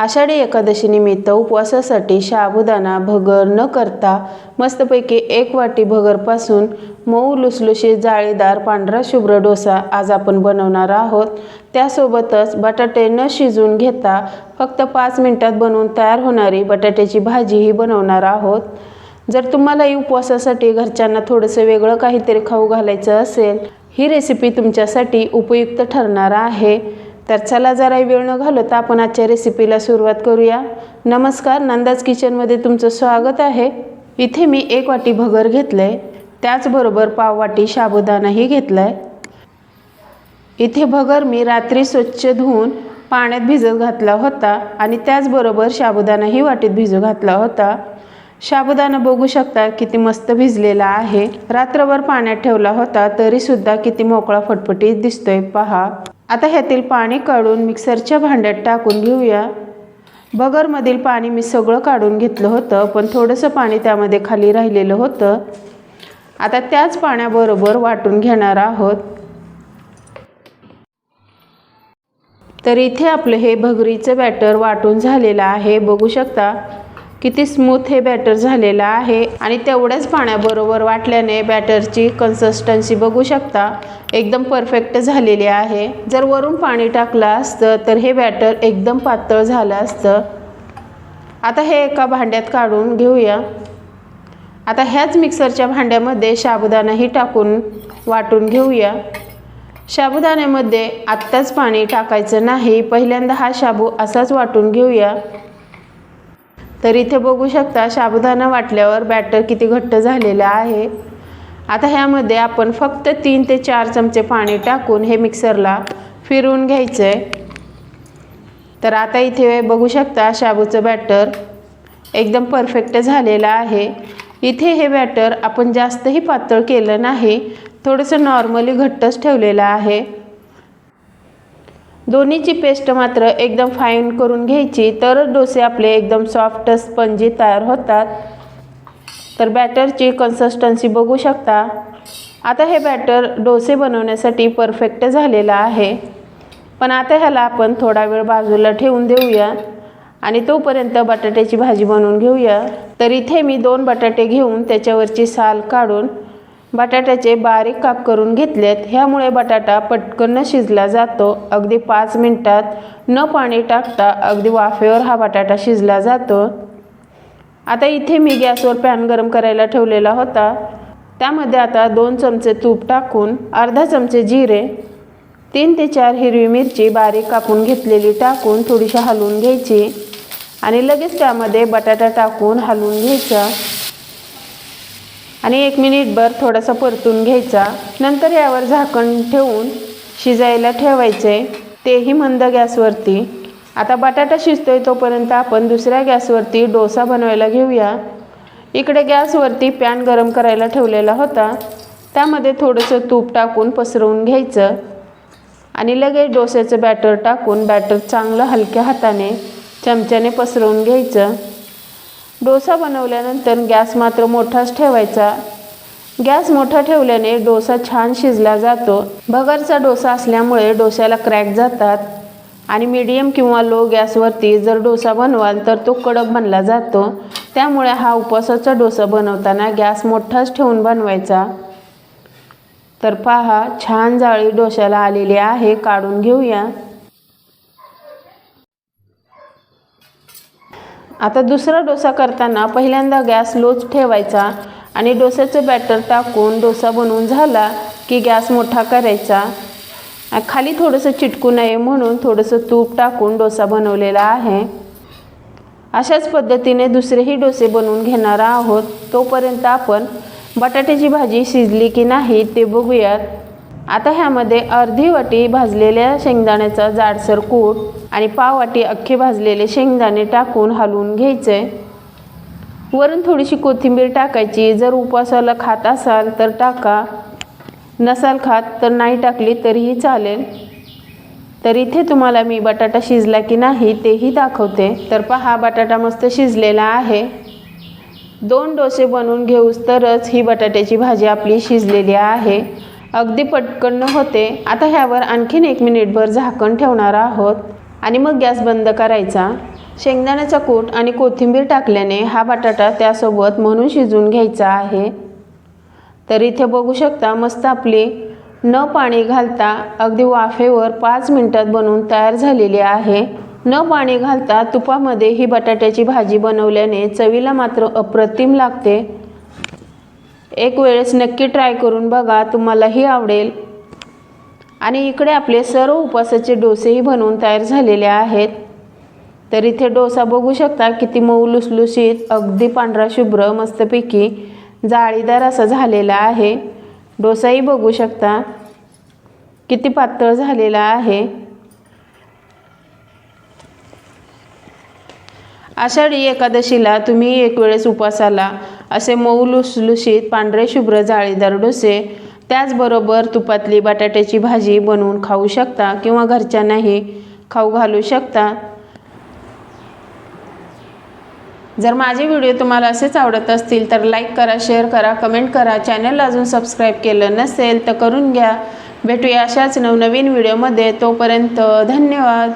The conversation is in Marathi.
आषाढी एकादशीनिमित्त उपवासासाठी शाबुदाना भगर न करता मस्तपैकी एक वाटी भगरपासून मऊ लुसलुशीत जाळीदार पांढरा शुभ्र डोसा आज आपण बनवणार आहोत. त्यासोबतच बटाटे न शिजवून घेता फक्त पाच मिनिटात बनवून तयार होणारी बटाट्याची भाजीही बनवणार आहोत. जर तुम्हालाही उपवासासाठी घरच्यांना थोडंसं वेगळं काहीतरी खाऊ घालायचं असेल ही रेसिपी तुमच्यासाठी उपयुक्त ठरणार आहे. तर चला जरा वेळ न घालवता आपण आजच्या रेसिपीला सुरुवात करूया. नमस्कार नंदाज किचनमध्ये तुमचं स्वागत आहे. इथे मी एक वाटी भगर घेतलं आहे त्याचबरोबर पाव वाटी साबुदाणाही घेतला आहे इथे भगर मी रात्री स्वच्छ धुवून पाण्यात भिजत घातला होता आणि त्याचबरोबर साबुदाणाही वाटीत भिजू घातला होता. साबुदाणा बघू शकता किती मस्त भिजलेला आहे. रात्रभर पाण्यात ठेवला होता तरीसुद्धा किती मोकळा फटफटीत दिसतोय. पहा. आता ह्यातील पाणी काढून मिक्सरच्या भांड्यात टाकून घेऊया. बगरमधील पाणी मी सगळं काढून घेतलं होतं पण थोडंसं पाणी त्यामध्ये खाली राहिलेलं होतं. आता त्याच पाण्याबरोबर वाटून घेणार आहोत. तर इथे आपलं हे भगरीचं बॅटर वाटून झालेलं आहे बघू शकता. किती स्मूथ हे बॅटर झालेलं आहे. आणि तेवढ्याच पाण्याबरोबर वाटल्याने बॅटरची कन्सिस्टन्सी बघू शकता. एकदम परफेक्ट झालेली आहे. जर वरून पाणी टाकलं असतं तर हे बॅटर एकदम पातळ झालं असतं. आता हे एका भांड्यात काढून घेऊया. आता ह्याच मिक्सरच्या भांड्यामध्ये साबुदाणाही टाकून वाटून घेऊया. साबुदाण्यामध्ये आत्ताच पाणी टाकायचं नाही. पहिल्यांदा हा शाबू असाच वाटून घेऊया. तर इथे बघू शकता साबुदाणा वाटल्यावर बॅटर किती घट्ट झालेलं आहे. आता ह्यामध्ये आपण फक्त तीन ते चार चमचे पाणी टाकून हे मिक्सरला फिरवून घ्यायचं आहे तर आता इथे बघू शकता शाबूचं बॅटर एकदम परफेक्ट झालेलं आहे. इथे हे बॅटर आपण जास्तही पातळ केलं नाही थोडंसं नॉर्मली घट्टच ठेवलेलं आहे. दोन्हीची पेस्ट मात्र एकदम फाईन करून घ्यायची. तरच डोसे आपले एकदम सॉफ्ट स्पंजी तयार होतात. तर बॅटरची कन्सिस्टन्सी बघू शकता. आता हे बॅटर डोसे बनवण्यासाठी परफेक्ट झालेलं आहे. पण आता ह्याला आपण थोडा वेळ बाजूला ठेवून देऊया. आणि तोपर्यंत बटाट्याची भाजी बनवून घेऊया. तर इथे मी दोन बटाटे घेऊन त्याच्यावरची साल काढून बटाट्याचे बारीक काप करून घेतलेत. ह्यामुळे बटाटा पटकन शिजला जातो. अगदी पाच मिनटात न पाणी टाकता अगदी वाफेवर हा बटाटा शिजला जातो. आता इथे मी गॅसवर पॅन गरम करायला ठेवलेला होता. त्यामध्ये आता दोन चमचे तूप टाकून अर्धा चमचे जिरे तीन ते चार हिरवी मिरची बारीक कापून घेतलेली टाकून थोडीशी हलवून घ्यायची आणि लगेच त्यामध्ये बटाटा टाकून हलवून घ्यायचा. आणि एक मिनिटभर थोडासा परतून घ्यायचा. नंतर यावर झाकण ठेवून शिजायला ठेवायचे. तेही मंद गॅसवरती. आता बटाटा शिजतोय तोपर्यंत आपण दुसऱ्या गॅसवरती डोसा बनवायला घेऊया. इकडे गॅसवरती पॅन गरम करायला ठेवलेला होता. त्यामध्ये थोडंसं तूप टाकून पसरवून घ्यायचं. आणि लगेच डोस्याचं बॅटर टाकून बॅटर चांगलं हलक्या हाताने चमच्याने पसरवून घ्यायचं. डोसा बनवल्यानंतर गॅस मात्र मोठाच ठेवायचा. गॅस मोठा ठेवल्याने डोसा छान शिजला जातो. भगरचा डोसा असल्यामुळे डोस्याला क्रॅक जातात आणि मीडियम किंवा लो गॅसवरती जर डोसा बनवाल तर तो कडक बनला जातो. त्यामुळे हा उपवासाचा डोसा बनवताना गॅस मोठाच ठेवून बनवायचा. तर पहा छान जाळी डोश्याला आलेली आहे काढून घेऊया. आता दुसरा डोसा करताना पहिल्यांदा गॅस लोच ठेवायचा आणि डोस्याचं बॅटर टाकून डोसा बनवून झाला की गॅस मोठा करायचा. खाली थोडंसं चिटकू नये म्हणून थोडंसं तूप टाकून डोसा बनवलेला आहे. अशाच पद्धतीने दुसरेही डोसे बनवून घेणार आहोत. तोपर्यंत आपण बटाट्याची भाजी शिजली की नाही ते बघूयात. आता ह्यामध्ये अर्धी वाटी भाजलेल्या शेंगदाण्याचा जाडसर कूट आणि पाव वाटी अख्खे भाजलेले शेंगदाणे टाकून हलवून घ्यायचे. वरून थोडीशी कोथिंबीर टाकायची. जर उपवासाला खात असाल तर टाका. नसाल खात तर नाही टाकली तरीही चालेल. तर इथे तुम्हाला मी बटाटा शिजला की नाही तेही दाखवते. तर पहा बटाटा मस्त शिजलेला आहे. दोन डोसे बनवून घेऊस तरच ही बटाट्याची भाजी आपली शिजलेली आहे. अगदी पटकन होते. आता ह्यावर आणखीन एक मिनिटभर झाकण ठेवणार आहोत. आणि मग गॅस बंद करायचा. शेंगदाण्याचा कूट आणि कोथिंबीर टाकल्याने हा बटाटा त्यासोबत म्हणून शिजून घ्यायचा आहे. तर इथे बघू शकता मस्त आपली न पाणी घालता अगदी वाफेवर पाच मिनटात बनवून तयार झालेली आहे. न पाणी घालता तुपामध्ये ही बटाट्याची भाजी बनवल्याने चवीला मात्र अप्रतिम लागते. एक वेळेस नक्की ट्राय करून बघा तुम्हालाही आवडेल. आणि इकडे आपले सर्व उपवासाचे डोसेही बनवून तयार झालेले आहेत. तर इथे डोसा बघू शकता किती मऊ लुसलुशीत अगदी पांढरा शुभ्र मस्तपैकी जाळीदार असा झालेला आहे. डोसाही बघू शकता किती पातळ झालेला आहे. आषाढी एकादशीला तुम्ही एक वेळेस उपासाला असे मऊ लुसलुशीत पांढरे शुभ्र जाळीदार डोसे त्याचबरोबर तुपातली बटाट्याची भाजी बनवून खाऊ शकता किंवा घरच्यांनाही खाऊ घालू शकता. जर माझे व्हिडिओ तुम्हाला असेच आवडत असतील तर लाईक करा शेअर करा कमेंट करा. चॅनलला अजून सबस्क्राईब केलं नसेल तर करून घ्या. भेटूया अशाच नवनवीन व्हिडिओमध्ये. तोपर्यंत धन्यवाद.